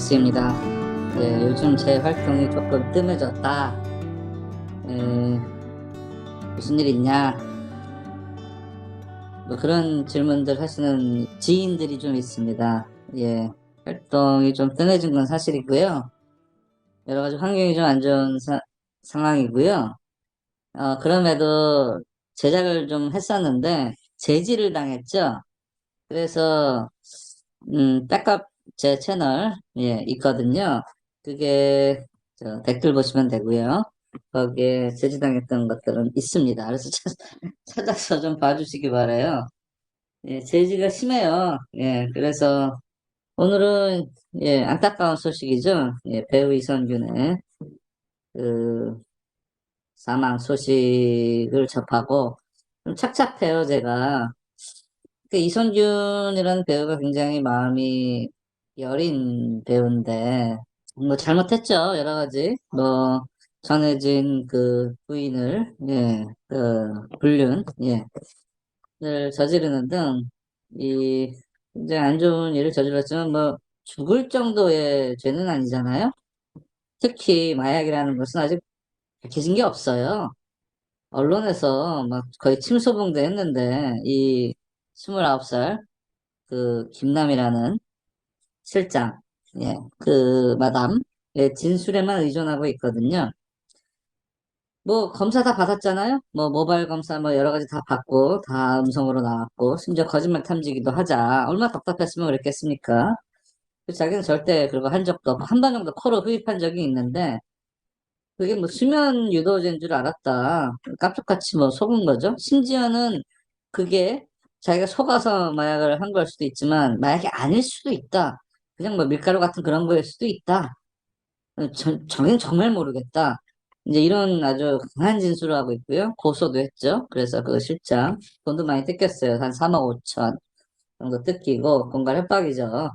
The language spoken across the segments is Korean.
엑스입니다. 예, 요즘 제 활동이 조금 뜸해졌다. 예, 무슨 일 있냐? 뭐 그런 질문들 하시는 지인들이 좀 있습니다. 예, 활동이 좀 뜸해진 건 사실이고요. 여러 가지 환경이 좀 안 좋은 사- 상황이고요. 어, 그럼에도 제작을 좀 했었는데 제지를 당했죠. 그래서 음, 백업 제 채널 예, 있거든요. 그게 저 댓글 보시면 되고요. 거기에 제지당했던 것들은 있습니다. 그래서 찾, 찾아서 좀 봐주시기 바라요. 예, 제지가 심해요. 예, 그래서 오늘은 예, 안타까운 소식이죠. 예, 배우 이선균의 그 사망 소식을 접하고 좀 착잡해요, 제가. 그 이선균이라는 배우가 굉장히 마음이 여린 배우인데, 뭐 잘못했죠. 여러 가지. 뭐, 전해진 그 부인을, 예, 그, 불륜, 예, 을 저지르는 등, 이, 굉장히 안 좋은 일을 저질렀지만, 뭐, 죽을 정도의 죄는 아니잖아요. 특히 마약이라는 것은 아직 밝혀진 게 없어요. 언론에서 막 거의 침소봉대 했는데, 이 29살, 그, 김남이라는 실장, 예, 그, 마담, 예, 진술에만 의존하고 있거든요. 뭐, 검사 다 받았잖아요? 뭐, 모바일 검사 뭐, 여러 가지 다 받고, 다 음성으로 나왔고, 심지어 거짓말 탐지기도 하자. 얼마나 답답했으면 그랬겠습니까? 그 자기는 절대 그거 한 적도 없고, 한 번 정도 코로 흡입한 적이 있는데, 그게 뭐 수면 유도제인 줄 알았다. 깜짝같이 뭐 속은 거죠. 심지어는 그게 자기가 속아서 마약을 한 걸 수도 있지만 마약이 아닐 수도 있다. 그냥 뭐 밀가루 같은 그런 거일 수도 있다. 저, 저긴 정말 모르겠다. 이제 이런 아주 강한 진술을 하고 있고요. 고소도 했죠. 그래서 그 실장 돈도 많이 뜯겼어요. 한 3억 5천 정도 뜯기고 공갈 협박이죠.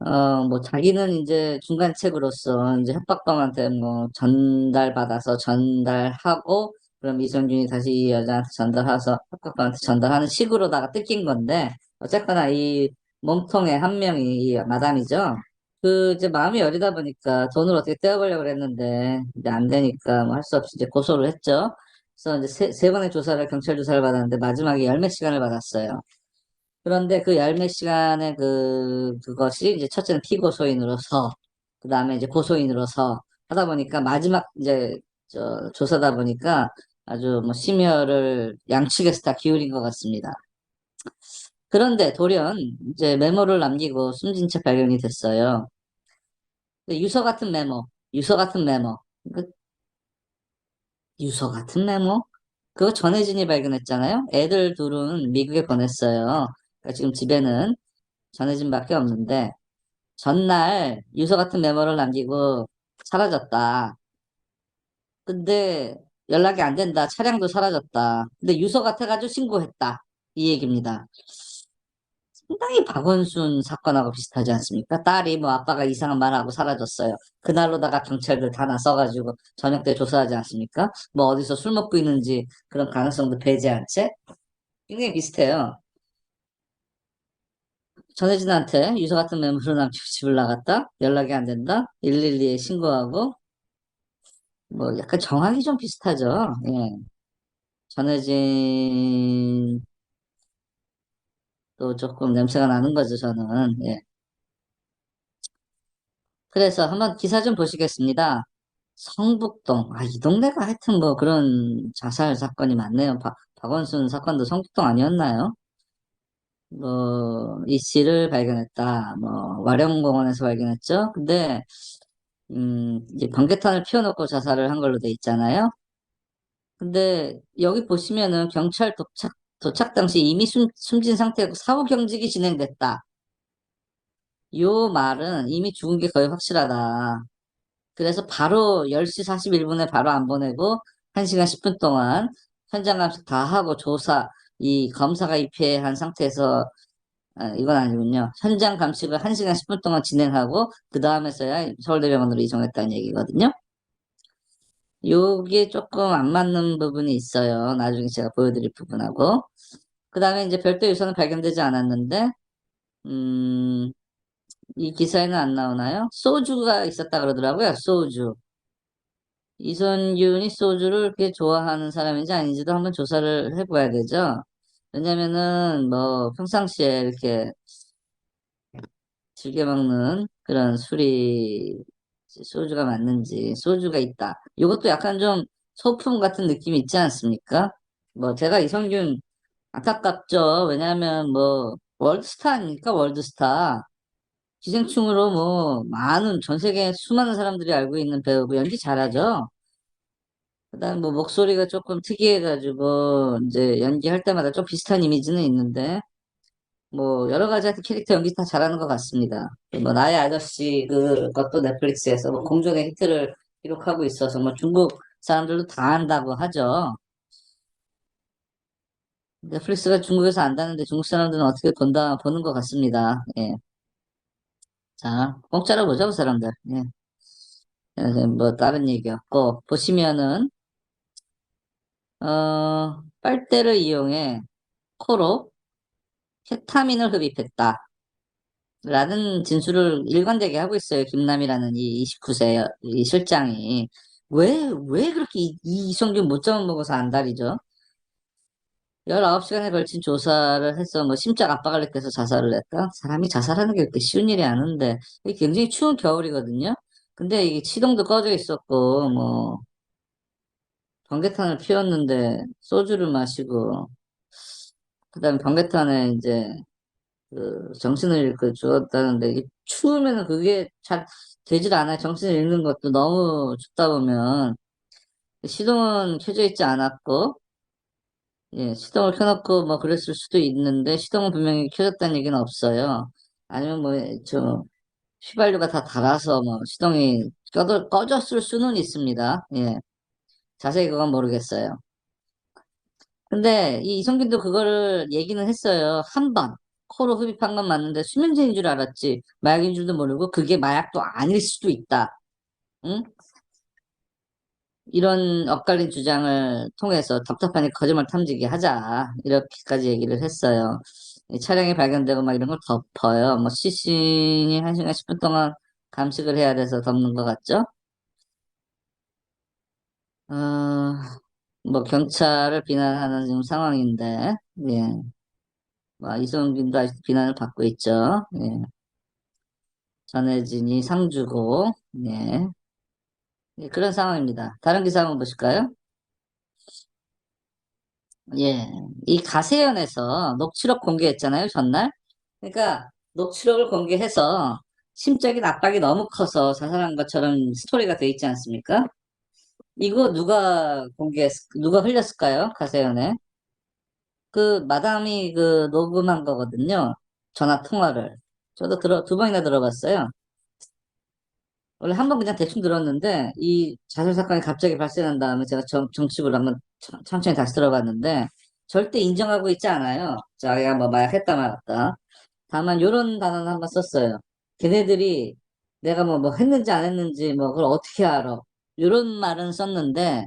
어, 뭐, 자기는 이제 중간책으로서 이제 협박범한테 뭐 전달받아서 전달하고, 그럼 이성균이 다시 이 여자한테 전달해서 협박범한테 전달하는 식으로다가 뜯긴 건데, 어쨌거나 이 몸통의 한 명이 이 마담이죠. 그 이제 마음이 여리다 보니까 돈을 어떻게 떼어보려고 그랬는데, 이제 안 되니까 뭐 할 수 없이 이제 고소를 했죠. 그래서 이제 세, 세 번의 조사를, 경찰 조사를 받았는데, 마지막에 열 몇 시간을 받았어요. 그런데 그 열 몇 시간의 그, 그것이 이제 첫째는 피고소인으로서, 그 다음에 이제 고소인으로서 하다 보니까 마지막 이제 저 조사다 보니까 아주 뭐 심혈을 양측에서 다 기울인 것 같습니다. 그런데 돌연 이제 메모를 남기고 숨진 채 발견이 됐어요. 근데 유서 같은 메모, 유서 같은 메모, 그 유서 같은 메모? 그거 전혜진이 발견했잖아요. 애들 둘은 미국에 보냈어요. 그러니까 지금 집에는 전혜진밖에 없는데 전날 유서 같은 메모를 남기고 사라졌다. 근데 연락이 안 된다. 차량도 사라졌다. 근데 유서 같아가지고 신고했다. 이 얘기입니다. 상당히 박원순 사건하고 비슷하지 않습니까? 딸이 뭐 아빠가 이상한 말하고 사라졌어요. 그날로다가 경찰들 다 나서가지고 저녁 때 조사하지 않습니까? 뭐 어디서 술 먹고 있는지 그런 가능성도 배제한 채 굉장히 비슷해요. 전혜진한테 유서 같은 메모를 남기고 집을 나갔다? 연락이 안 된다? 112에 신고하고 뭐 약간 정황이 좀 비슷하죠. 예. 전혜진 또 조금 냄새가 나는 거죠, 저는. 예. 그래서 한번 기사 좀 보시겠습니다. 성북동. 아, 이 동네가 하여튼 뭐 그런 자살 사건이 많네요. 박, 박원순 사건도 성북동 아니었나요? 뭐, 이 씨를 발견했다. 뭐, 와룡공원에서 발견했죠. 근데, 음, 이제 번개탄을 피워놓고 자살을 한 걸로 돼 있잖아요. 근데 여기 보시면은 경찰 도착, 도착 당시 이미 숨, 숨진 상태고 사후 경직이 진행됐다. 요 말은 이미 죽은 게 거의 확실하다. 그래서 바로 10시 41분에 바로 안 보내고 1시간 10분 동안 현장 감식 다 하고 조사, 이 검사가 입회한 상태에서 아, 이건 아니군요. 현장 감식을 1시간 10분 동안 진행하고 그 다음에서야 서울대병원으로 이송했다는 얘기거든요. 요게 조금 안 맞는 부분이 있어요. 나중에 제가 보여드릴 부분하고. 그 다음에 이제 별도 유서는 발견되지 않았는데, 음, 이 기사에는 안 나오나요? 소주가 있었다 그러더라고요. 소주. 이선균이 소주를 그렇게 좋아하는 사람인지 아닌지도 한번 조사를 해봐야 되죠. 왜냐면은 뭐 평상시에 이렇게 즐겨 먹는 그런 술이 소주가 맞는지 소주가 있다. 이것도 약간 좀 소품 같은 느낌이 있지 않습니까? 뭐 제가 이성균 안타깝죠. 왜냐하면 뭐 월드스타 아닙니까? 월드스타. 기생충으로 뭐 많은 전 세계 수많은 사람들이 알고 있는 배우고 연기 잘하죠. 그다음 뭐 목소리가 조금 특이해가지고 이제 연기할 때마다 좀 비슷한 이미지는 있는데 뭐 여러 가지 캐릭터 연기 다 잘하는 것 같습니다. 뭐 나의 아저씨 그것도 넷플릭스에서 뭐 공존의 히트를 기록하고 있어서 뭐 중국 사람들도 다 안다고 하죠. 넷플릭스가 중국에서 안다는데 중국 사람들은 어떻게 본다 보는 것 같습니다. 예. 자, 공짜로 보자 그 사람들. 예. 예, 뭐 다른 얘기 없고 보시면은 어 빨대를 이용해 코로 케타민을 흡입했다. 라는 진술을 일관되게 하고 있어요. 김남이라는 이 29세 이 실장이. 왜, 왜 그렇게 이, 이 이성균 못 잡아먹어서 안달이죠? 19시간에 걸친 조사를 해서 뭐 심적 압박을 느껴서 자살을 했다? 사람이 자살하는 게 그렇게 쉬운 일이 아닌데, 이게 굉장히 추운 겨울이거든요? 근데 이게 치동도 꺼져 있었고, 뭐, 번개탄을 피웠는데, 소주를 마시고, 그 다음에 번개탄에 이제, 그 정신을 잃고 죽었다는데 이게 추우면은 그게 잘 되질 않아요. 정신을 잃는 것도 너무 춥다 보면 시동은 켜져 있지 않았고 예, 시동을 켜놓고 뭐 그랬을 수도 있는데 시동은 분명히 켜졌다는 얘기는 없어요. 아니면 뭐저 휘발유가 다 닳아서 뭐 시동이 꺼, 꺼졌을 수는 있습니다. 예, 자세히 그건 모르겠어요. 근데 이 이성균도 그거를 얘기는 했어요. 한 번. 코로 흡입한 건 맞는데 수면제인 줄 알았지. 마약인 줄도 모르고 그게 마약도 아닐 수도 있다. 응? 이런 엇갈린 주장을 통해서 답답하니 거짓말 탐지기 하자. 이렇게까지 얘기를 했어요. 이 차량이 발견되고 막 이런 걸 덮어요. 뭐 시신이 1시간 10분 동안 감식을 해야 돼서 덮는 것 같죠? 어, 뭐 경찰을 비난하는 지금 상황인데, 예. 뭐 이성균도 아직 비난을 받고 있죠. 예. 전혜진이 상주고, 예. 예, 그런 상황입니다. 다른 기사 한번 보실까요? 예. 이 가세연에서 녹취록 공개했잖아요, 전날. 그러니까 녹취록을 공개해서 심적인 압박이 너무 커서 자살한 것처럼 스토리가 돼 있지 않습니까? 이거 누가 공개했, 누가 흘렸을까요? 가세연에. 그 마담이 그 녹음한 거거든요. 전화 통화를. 저도 들어, 두 번이나 들어봤어요. 원래 한 번 그냥 대충 들었는데, 이 자살 사건이 갑자기 발생한 다음에 제가 정, 정식으로 한번 천- 천천히 다시 들어봤는데, 절대 인정하고 있지 않아요. 자기가 뭐 마약했다 말았다. 다만 요런 단어는 한번 썼어요. 걔네들이 내가 뭐, 뭐 했는지 안 했는지 뭐 그걸 어떻게 알아. 요런 말은 썼는데,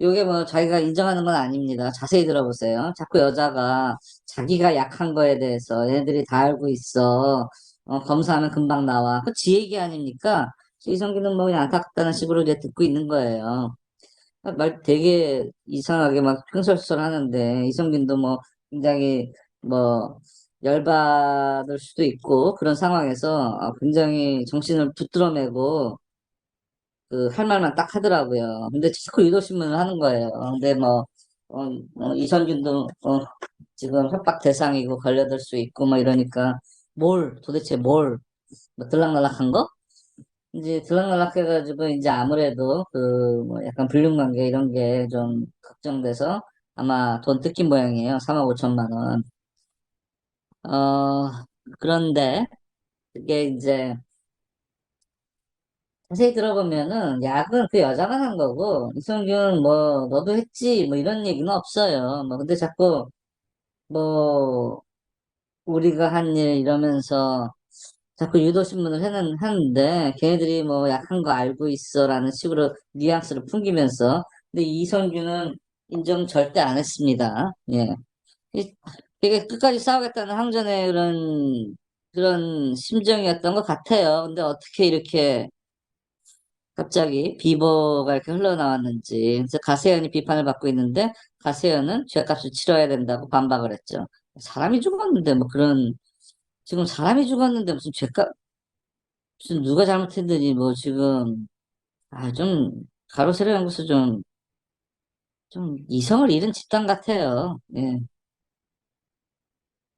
요게 뭐 자기가 인정하는 건 아닙니다. 자세히 들어보세요. 자꾸 여자가 자기가 약한 거에 대해서 얘네들이 다 알고 있어. 어, 검사하면 금방 나와. 그 지 얘기 아닙니까? 이성기는 뭐 그냥 안타깝다는 식으로 이제 듣고 있는 거예요. 말 되게 이상하게 막 횡설수설 하는데 이성균도 뭐 굉장히 뭐 열받을 수도 있고 그런 상황에서 어, 굉장히 정신을 붙들어매고 그 할 말만 딱 하더라고요. 근데 자꾸 유도신문을 하는 거예요. 근데 뭐 어, 어, 이성균도 어, 지금 협박 대상이고 걸려들 수 있고 뭐 이러니까 뭘 도대체 뭘 뭐 들락날락한 거? 이제 들락날락해가지고 이제 아무래도 그 뭐 약간 불륜관계 이런 게 좀 걱정돼서 아마 돈 뜯긴 모양이에요. 3억 5천만 원. 어, 그런데 그게 이제 자세히 들어보면은 약은 그 여자가 한 거고 이성균 뭐 너도 했지 뭐 이런 얘기는 없어요. 뭐 근데 자꾸 뭐 우리가 한 일 이러면서 자꾸 유도신문을 해는, 하는데, 걔네들이 뭐 약한 거 알고 있어 라는 식으로 뉘앙스를 풍기면서, 근데 이성균은 인정 절대 안 했습니다. 예. 이- 되게 끝까지 싸우겠다는 항전의 그런 그런 심정이었던 것 같아요. 근데 어떻게 이렇게 갑자기 비보가 이렇게 흘러나왔는지. 그래서 가세현이 비판을 받고 있는데 가세현은 죄값을 치러야 된다고 반박을 했죠. 사람이 죽었는데 뭐 그런 지금 사람이 죽었는데 무슨 죄값 무슨 누가 잘못했더니 뭐 지금 아 좀 가로세로 연구소 좀좀 이성을 잃은 집단 같아요. 예.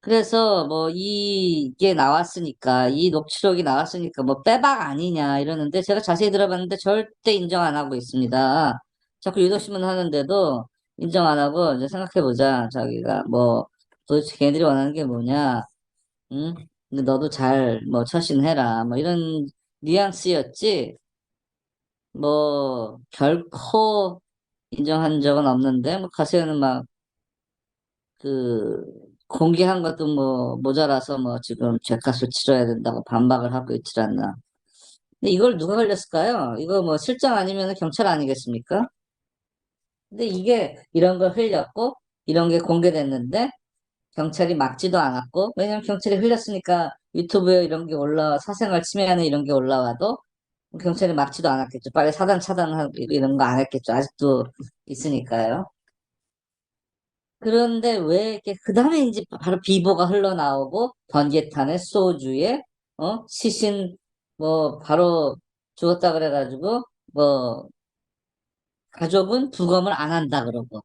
그래서 뭐 이게 나왔으니까 이 녹취록이 나왔으니까 뭐 빼박 아니냐 이러는데 제가 자세히 들어봤는데 절대 인정 안 하고 있습니다. 자꾸 유도신문 하는데도 인정 안 하고 이제 생각해 보자. 자기가 뭐 도대체 걔네들이 원하는 게 뭐냐? 응? 근데 너도 잘 뭐 처신해라. 뭐 이런 뉘앙스였지. 뭐 결코 인정한 적은 없는데 뭐 가세현은 막그 공개한 것도 뭐 모자라서 뭐 지금 죄값을 치러야 된다고 반박을 하고 있질 않나. 근데 이걸 누가 걸렸을까요? 이거 뭐 실장 아니면 경찰 아니겠습니까? 근데 이게 이런 걸 흘렸고 이런 게 공개됐는데 경찰이 막지도 않았고 왜냐면 경찰이 흘렸으니까 유튜브에 이런 게 올라 사생활 침해하는 이런 게 올라와도 경찰이 막지도 않았겠죠. 빨리 사단 차단하고 이런 거 안 했겠죠. 아직도 있으니까요. 그런데 왜 이렇게 그 다음에 이제 바로 비보가 흘러나오고 번개탄에 소주에 어? 시신 뭐 바로 죽었다 그래가지고 뭐 가족은 부검을 안 한다 그러고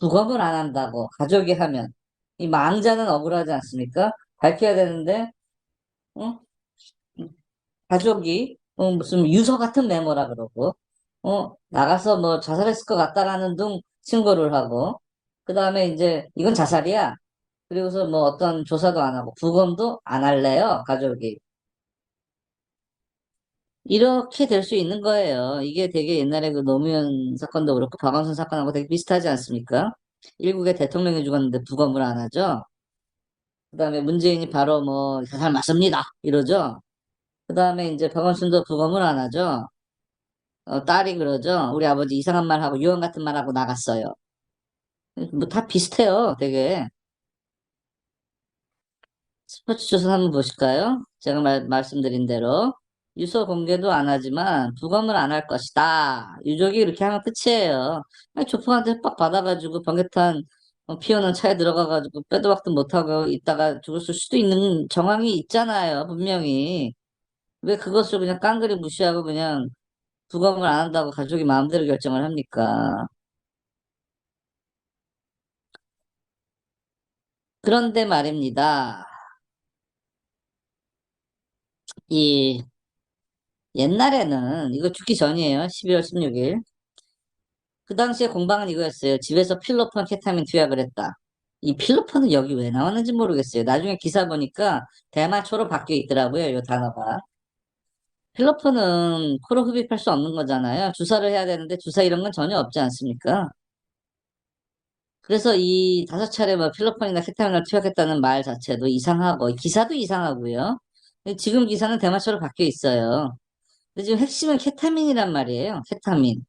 부검을 안 한다고 가족이 하면 이 망자는 억울하지 않습니까? 밝혀야 되는데 어? 가족이 어, 무슨 유서 같은 메모라 그러고 어? 나가서 뭐 자살했을 것 같다라는 등 신고를 하고 그 다음에 이제 이건 자살이야. 그리고서 뭐 어떤 조사도 안 하고 부검도 안 할래요, 가족이. 이렇게 될 수 있는 거예요. 이게 되게 옛날에 그 노무현 사건도 그렇고 박원순 사건하고 되게 비슷하지 않습니까? 일국의 대통령이 죽었는데 부검을 안 하죠. 그 다음에 문재인이 바로 뭐 자살 맞습니다. 이러죠. 그 다음에 이제 박원순도 부검을 안 하죠. 어, 딸이 그러죠. 우리 아버지 이상한 말 하고 유언 같은 말 하고 나갔어요. 뭐 다 비슷해요, 되게. 스포츠 조선 한번 보실까요? 제가 말, 말씀드린 대로 유서 공개도 안 하지만 부검을 안 할 것이다. 유족이 이렇게 하면 끝이에요. 조폭한테 빡 받아가지고 번개탄 어, 피우는 차에 들어가가지고 빼도 박도 못하고 있다가 죽었을 수도 있는 정황이 있잖아요, 분명히. 왜 그것을 그냥 깡그리 무시하고 그냥 부검을 안 한다고 가족이 마음대로 결정을 합니까? 그런데 말입니다. 이 옛날에는 이거 죽기 전이에요. 12월 16일. 그 당시에 공방은 이거였어요. 집에서 필로폰, 케타민 투약을 했다. 이 필로폰은 여기 왜 나왔는지 모르겠어요. 나중에 기사 보니까 대마초로 바뀌어 있더라고요. 이 단어가. 필로폰은 코로 흡입할 수 없는 거잖아요. 주사를 해야 되는데 주사 이런 건 전혀 없지 않습니까? 그래서 이 다섯 차례 뭐 필로폰이나 케타민을 투약했다는 말 자체도 이상하고 기사도 이상하고요. 지금 기사는 대마초로 바뀌어 있어요. 근데 지금 핵심은 케타민이란 말이에요. 케타민.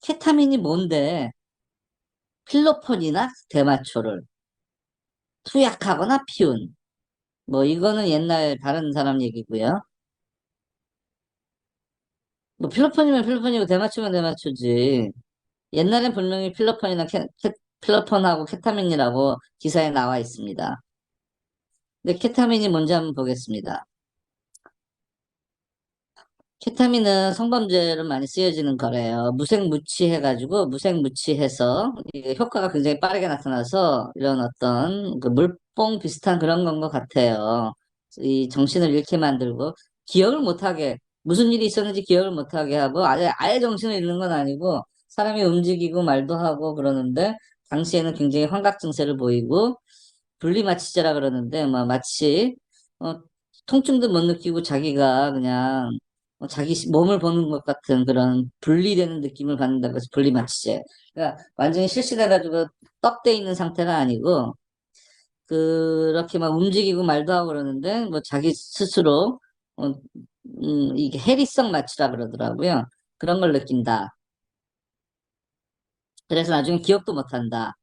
케타민이 뭔데 필로폰이나 대마초를 투약하거나 피운. 뭐 이거는 옛날 다른 사람 얘기고요. 뭐 필로폰이면 필로폰이고 대마초면 대마초지. 옛날엔 분명히 필로폰이나 케, 케, 필로폰하고 케타민이라고 기사에 나와 있습니다. 근데 케타민이 뭔지 한번 보겠습니다. 케타민은 성범죄로 많이 쓰여지는 거래요. 무색무취해가지고 무색무취해서 효과가 굉장히 빠르게 나타나서 이런 어떤 그 물뽕 비슷한 그런 건 것 같아요. 이 정신을 잃게 만들고 기억을 못하게 무슨 일이 있었는지 기억을 못하게 하고 아예 아예 정신을 잃는 건 아니고 사람이 움직이고 말도 하고 그러는데 당시에는 굉장히 환각 증세를 보이고 분리마취제라 그러는데 뭐 마치 어, 통증도 못 느끼고 자기가 그냥 어, 자기 몸을 보는 것 같은 그런 분리되는 느낌을 받는다고 해서 분리마취제. 그러니까 완전히 실시돼가지고 떡돼 있는 상태가 아니고 그렇게 막 움직이고 말도 하고 그러는데 뭐 자기 스스로 어, 음, 이게 해리성 마취라 그러더라고요. 그런 걸 느낀다. 그래서 나중에 기억도 못한다.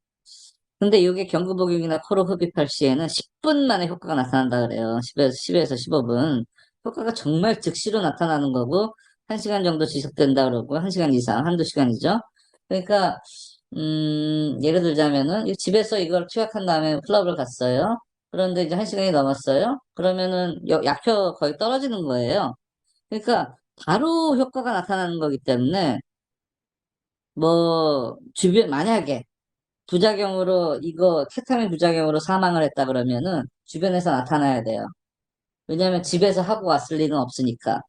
근데 이게 경구복용이나 코로 흡입할 시에는 10분 만에 효과가 나타난다 그래요. 10에서, 10에서 15분. 효과가 정말 즉시로 나타나는 거고, 1시간 정도 지속된다 그러고, 1시간 이상, 한두 시간이죠. 그러니까, 음, 예를 들자면은, 집에서 이걸 투약한 다음에 클럽을 갔어요. 그런데 이제 1시간이 넘었어요. 그러면은, 약효 거의 떨어지는 거예요. 그러니까, 바로 효과가 나타나는 거기 때문에, 뭐, 주변, 만약에, 부작용으로 이거 케타민 부작용으로 사망을 했다 그러면은 주변에서 나타나야 돼요. 왜냐하면 집에서 하고 왔을 리는 없으니까.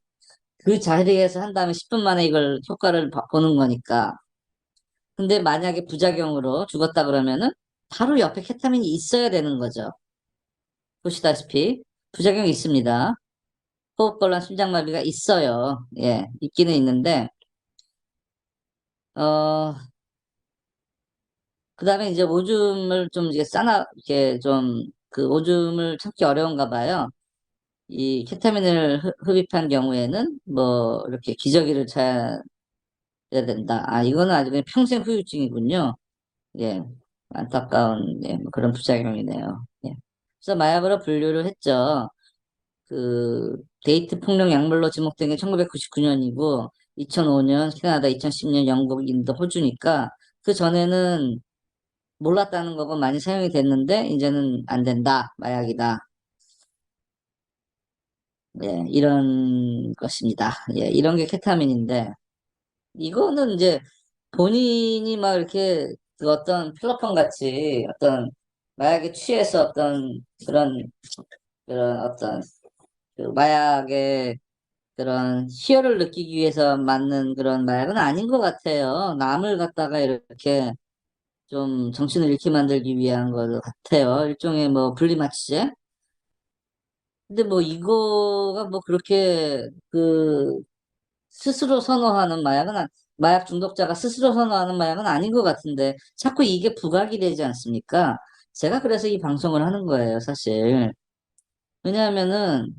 그 자리에서 한 다음에 10분 만에 이걸 효과를 보는 거니까. 근데 만약에 부작용으로 죽었다 그러면은 바로 옆에 케타민이 있어야 되는 거죠. 보시다시피 부작용이 있습니다. 호흡곤란, 심장마비가 있어요. 예, 있기는 있는데 어, 그 다음에 이제 오줌을 좀 이게 싸나, 이렇게 좀, 그 오줌을 참기 어려운가 봐요. 이 케타민을 흡- 흡입한 경우에는 뭐, 이렇게 기저귀를 차야 된다. 아, 이거는 아주 그냥 평생 후유증이군요. 예. 안타까운, 예, 뭐 그런 부작용이네요. 예. 그래서 마약으로 분류를 했죠. 그, 데이트 폭력 약물로 지목된 게 1999년이고, 2005년 캐나다, 2010년 영국, 인도, 호주니까, 그 전에는 몰랐다는 거고 많이 사용이 됐는데 이제는 안 된다. 마약이다. 예, 이런 것입니다. 예, 이런 게 케타민인데 이거는 이제 본인이 막 이렇게 그 어떤 필로폰 같이 어떤 마약에 취해서 어떤 그런 그런 어떤 그 마약의 그런 희열을 느끼기 위해서 맞는 그런 마약은 아닌 것 같아요. 남을 갖다가 이렇게 좀 정신을 잃게 만들기 위한 것 같아요. 일종의 뭐 분리마취제? 근데 뭐 이거가 뭐 그렇게 그 스스로 선호하는 마약은 아- 마약 중독자가 스스로 선호하는 마약은 아닌 것 같은데 자꾸 이게 부각이 되지 않습니까? 제가 그래서 이 방송을 하는 거예요, 사실. 왜냐하면은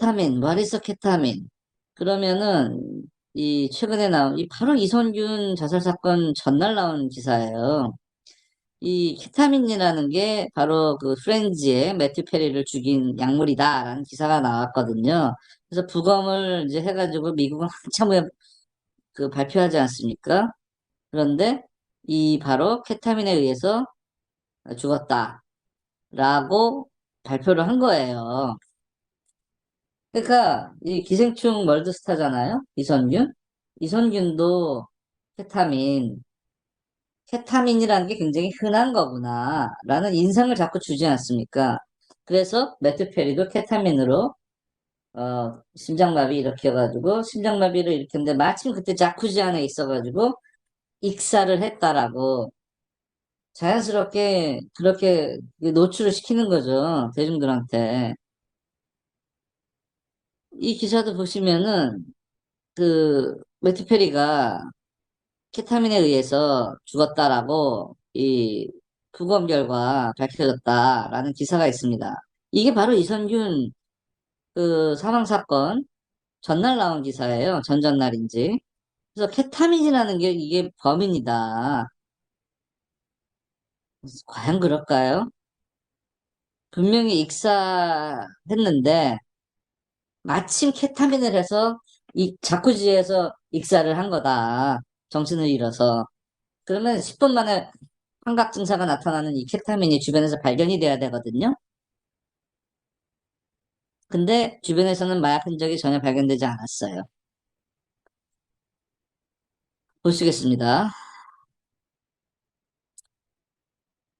케타민, 와리서 케타민. 그러면은 이 최근에 나온 이 바로 이선균 자살 사건 전날 나온 기사예요. 이 케타민이라는 게 바로 그 프렌즈의 매튜 페리를 죽인 약물이다라는 기사가 나왔거든요. 그래서 부검을 이제 해가지고 미국은 한참 후에 그 발표하지 않습니까? 그런데 이 바로 케타민에 의해서 죽었다라고 발표를 한 거예요. 그러니까 이 기생충 월드스타잖아요. 이선균. 이선균도 케타민 케타민이라는 게 굉장히 흔한 거구나, 라는 인상을 자꾸 주지 않습니까? 그래서 매튜 페리도 케타민으로, 어, 심장마비 일으켜가지고, 심장마비를 일으켰는데, 마침 그때 자쿠지 안에 있어가지고, 익사를 했다라고, 자연스럽게 그렇게 노출을 시키는 거죠, 대중들한테. 이 기사도 보시면은, 그, 매튜 페리가 케타민에 의해서 죽었다라고 이 부검 결과 밝혀졌다라는 기사가 있습니다. 이게 바로 이선균 그 사망 사건 전날 나온 기사예요. 전전날인지. 그래서 케타민이라는 게 이게 범인이다. 과연 그럴까요? 분명히 익사했는데 마침 케타민을 해서 이 자쿠지에서 익사를 한 거다. 정신을 잃어서. 그러면 10분 만에 환각 증사가 나타나는 이 케타민이 주변에서 발견이 돼야 되거든요. 근데 주변에서는 마약 흔적이 전혀 발견되지 않았어요. 보시겠습니다.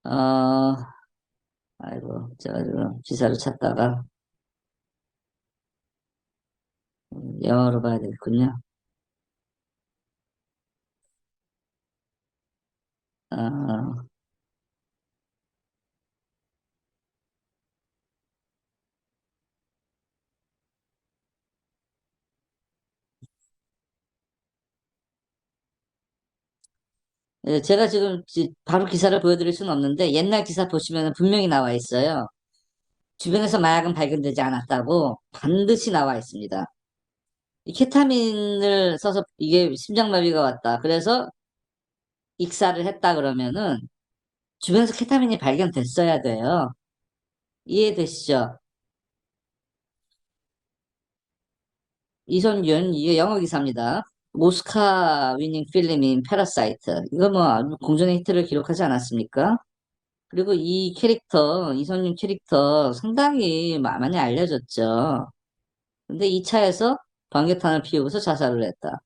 어, 아이고, 제가 지금 기사를 찾다가 음, 영어로 봐야 되겠군요. 어, 예, 제가 지금 지- 바로 기사를 보여드릴 수는 없는데 옛날 기사 보시면 분명히 나와 있어요. 주변에서 마약은 발견되지 않았다고 반드시 나와 있습니다. 이 케타민을 써서 이게 심장마비가 왔다. 그래서 익사를 했다 그러면은 주변에서 케타민이 발견됐어야 돼요. 이해되시죠? 이선균, 이게 영어 기사입니다. 오스카 위닝 필름인 패러사이트. 이거 뭐 공전의 히트를 기록하지 않았습니까? 그리고 이 캐릭터, 이선균 캐릭터 상당히 마- 많이 알려졌죠. 근데 이 차에서 방개탄을 피우고서 자살을 했다.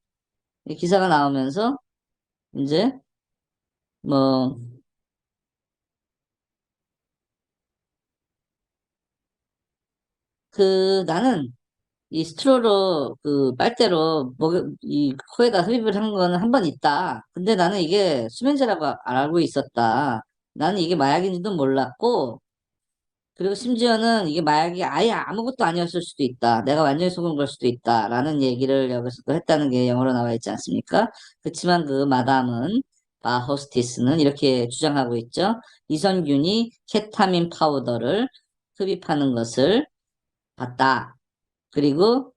이 기사가 나오면서 이제 뭐 그 나는 이 스트로로 그 빨대로 목, 이 코에다 흡입을 한 거는 한번 있다. 근데 나는 이게 수면제라고 알고 있었다. 나는 이게 마약인지도 몰랐고 그리고 심지어는 이게 마약이 아예 아무것도 아니었을 수도 있다. 내가 완전히 속은 걸 수도 있다. 라는 얘기를 여기서도 했다는 게 영어로 나와 있지 않습니까? 그렇지만 그 마담은, 바 호스티스는 이렇게 주장하고 있죠. 이선균이 케타민 파우더를 흡입하는 것을 봤다. 그리고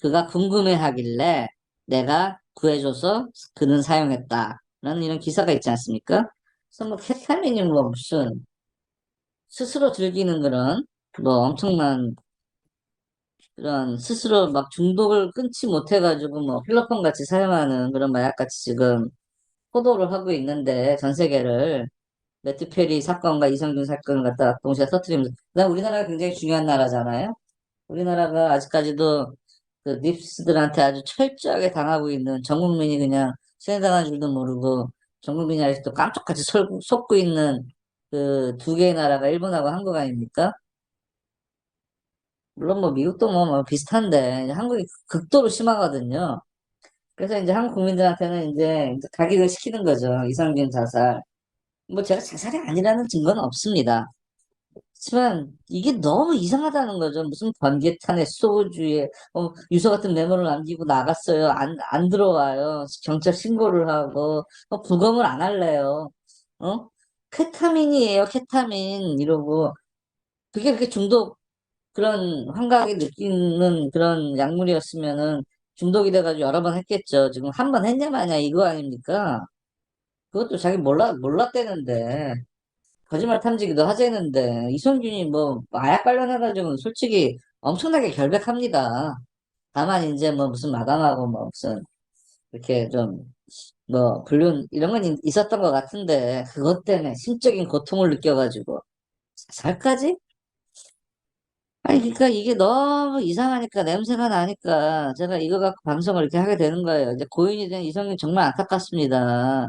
그가 궁금해 하길래 내가 구해줘서 그는 사용했다. 라는 이런 기사가 있지 않습니까? 그래서 뭐 케타민이 뭐 무슨 스스로 즐기는 그런 뭐 엄청난 그런 스스로 막 중독을 끊지 못해가지고 뭐 필로폰 같이 사용하는 그런 마약 같이 지금 포도를 하고 있는데 전 세계를 매튜 페리 사건과 이성균 사건을 갖다 동시에 터뜨리면서 그다음 우리나라가 굉장히 중요한 나라잖아요. 우리나라가 아직까지도 그 닙스들한테 아주 철저하게 당하고 있는 전 국민이 그냥 세뇌당한 줄도 모르고 전 국민이 아직도 깜짝같이 설- 속고 있는 그 두 개의 나라가 일본하고 한국 아닙니까? 물론 뭐 미국도 뭐, 뭐 비슷한데 한국이 극도로 심하거든요. 그래서 이제 한국 국민들한테는 이제 각인을 시키는 거죠. 이상균 자살. 뭐 제가 자살이 아니라는 증거는 없습니다. 하지만 이게 너무 이상하다는 거죠. 무슨 번개탄에 소주에 어, 유서 같은 메모를 남기고 나갔어요. 안, 안 들어와요. 경찰 신고를 하고 어, 부검을 안 할래요. 어? 케타민이에요. 케타민 이러고 그게 그렇게 중독 그런 환각이 느끼는 그런 약물이었으면은 중독이 돼가지고 여러 번 했겠죠. 지금 한 번 했냐 마냐 이거 아닙니까? 그것도 자기 몰라 몰랐대는데 거짓말 탐지기도 하재는데 이성균이 뭐 마약 관련해가지고는 솔직히 엄청나게 결백합니다. 다만 이제 뭐 무슨 마감하고 뭐 무슨 이렇게 좀 뭐 불륜 이런 건 있- 있었던 것 같은데 그것 때문에 심적인 고통을 느껴가지고 자살까지? 아니, 그러니까 이게 너무 이상하니까, 냄새가 나니까, 제가 이거 갖고 방송을 이렇게 하게 되는 거예요. 이제 고인이 된 이성이 정말 안타깝습니다.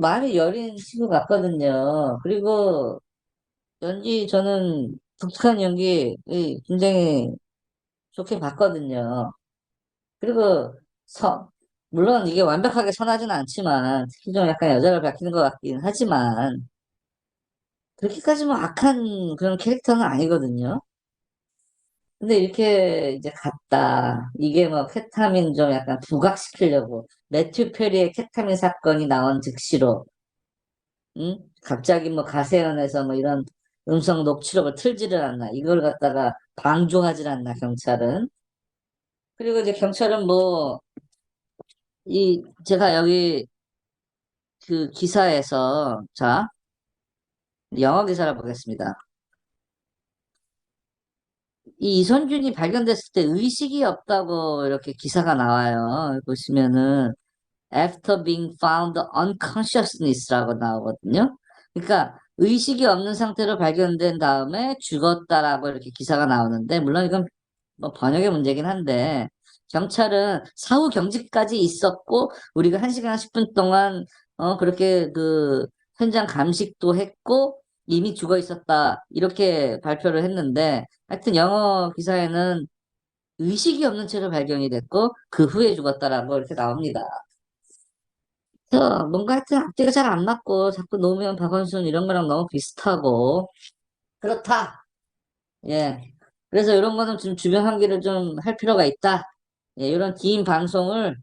마음이 여린 친구 같거든요. 그리고 연기, 저는 독특한 연기 이, 굉장히 좋게 봤거든요. 그리고 서, 물론 이게 완벽하게 선하진 않지만, 특히 좀 약간 여자를 밝히는 것 같긴 하지만, 그렇게까지 뭐 악한 그런 캐릭터는 아니거든요. 근데 이렇게 이제 갔다. 이게 뭐 케타민 좀 약간 부각시키려고. 매튜 페리의 케타민 사건이 나온 즉시로, 응? 갑자기 뭐 가세연에서 뭐 이런 음성 녹취록을 틀지를 않나. 이걸 갖다가 방조하질 않나, 경찰은. 그리고 이제 경찰은 뭐, 이, 제가 여기 그 기사에서, 자, 영어 기사를 보겠습니다. 이 이선균이 발견됐을 때 의식이 없다고 이렇게 기사가 나와요. 보시면은, after being found unconsciousness라고 나오거든요. 그러니까 의식이 없는 상태로 발견된 다음에 죽었다라고 이렇게 기사가 나오는데 물론 이건 뭐 번역의 문제긴 한데 경찰은 사후 경직까지 있었고 우리가 1시간 10분 동안 어 그렇게 그 현장 감식도 했고 이미 죽어 있었다 이렇게 발표를 했는데 하여튼 영어 기사에는 의식이 없는 채로 발견이 됐고 그 후에 죽었다라고 이렇게 나옵니다. 그래서 뭔가 하여튼 앞뒤가 잘 안 맞고 자꾸 노무현, 박원순 이런 거랑 너무 비슷하고 그렇다. 예. 그래서 이런 거는 좀 주변 환기를 좀 할 필요가 있다. 예, 이런 긴 방송을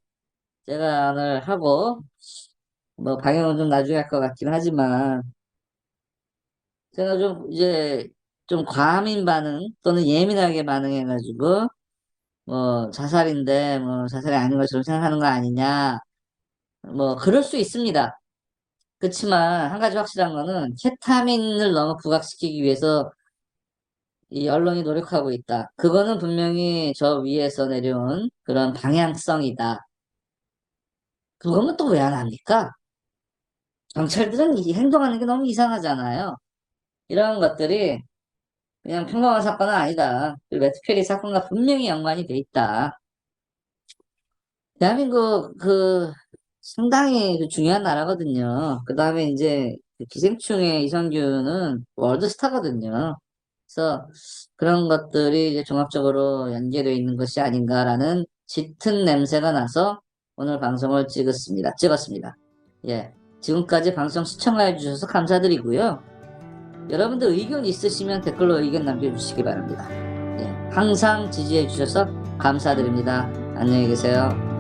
제가 오늘 하고 뭐 방영은 좀 나중에 할 것 같긴 하지만 제가 좀 이제 좀 과민 반응 또는 예민하게 반응해가지고 뭐 자살인데 뭐 자살이 아닌 것처럼 생각하는 거 아니냐 뭐 그럴 수 있습니다. 그렇지만 한 가지 확실한 거는 케타민을 너무 부각시키기 위해서 이 언론이 노력하고 있다. 그거는 분명히 저 위에서 내려온 그런 방향성이다. 그거는 또 왜 안 합니까? 경찰들은 이 행동하는 게 너무 이상하잖아요. 이런 것들이 그냥 평범한 사건은 아니다. 레트페리 사건과 분명히 연관이 돼 있다. 대한민국 그 상당히 그 중요한 나라거든요. 그 다음에 이제 그 기생충의 이성균은 월드스타거든요. 그래서 그런 것들이 이제 종합적으로 연계되어 있는 것이 아닌가라는 짙은 냄새가 나서 오늘 방송을 찍었습니다. 찍었습니다. 예. 지금까지 방송 시청해 주셔서 감사드리고요. 여러분들 의견 있으시면 댓글로 의견 남겨주시기 바랍니다. 예. 항상 지지해 주셔서 감사드립니다. 안녕히 계세요.